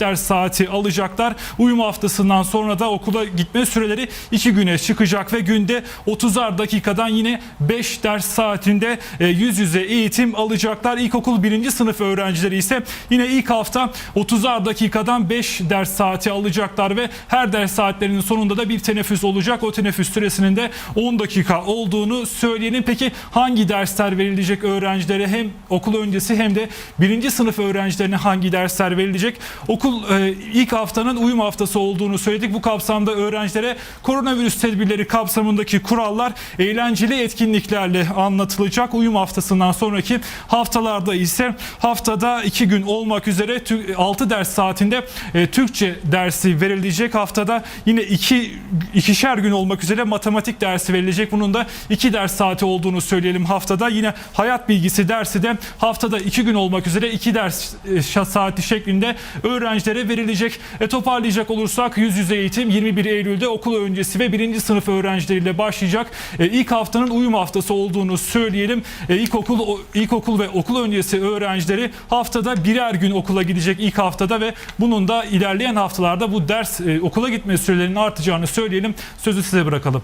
5 ders saati alacaklar. Uyum haftasından sonra da okula gitme süreleri 2 güne çıkacak ve günde 30'ar dakikadan yine 5 ders saatinde e, yüz yüze eğitim alacaklar. İlkokul 1. sınıf öğrencileri ise yine ilk hafta 30'ar dakikadan 5 ders saati alacaklar ve her ders saatlerinin sonunda da bir teneffüs olacak. O teneffüs süresinin de 10 dakika olduğunu söyleyelim. Peki hangi dersler verilecek öğrencilere hem okul öncesi hem de 1. sınıf öğrencilerine hangi dersler verilecek? Okul e, ilk haftanın uyum haftası olduğunu söyledik. Bu kapsamda öğrencilere koronavirüs tedbirleri kapsamındaki kurallar eğlenceli etkinliklerle anlatılacak. Uyum haftasından sonraki haftalarda ise haftada 2 gün olmak üzere 6 ders saatinde e, Türkçe dersi verilecek. Haftada yine 2 ikişer gün olmak üzere matematik dersi verilecek. Bunun da 2 ders saati olduğunu söyleyelim haftada. Yine hayat bilgisi dersi de haftada 2 gün olmak üzere 2 ders e, saati şeklinde öğrencilere verilecek. E, toparlayacak olursak yüz yüze eğitim 21 Eylül'de okul öncesi ve 1. sınıf öğrencileriyle başlayacak. E, ilk haftanın uyum haftası olduğunu söyleyelim. E, ilkokul, ilkokul ve okul öncesi öğrencileri haftada birer gün okula gidecek ilk haftada ve bunun da ilerleyen haftalarda bu ders e, okula gitme sürelerinin artacağını söyleyelim. Sözü size bırakalım.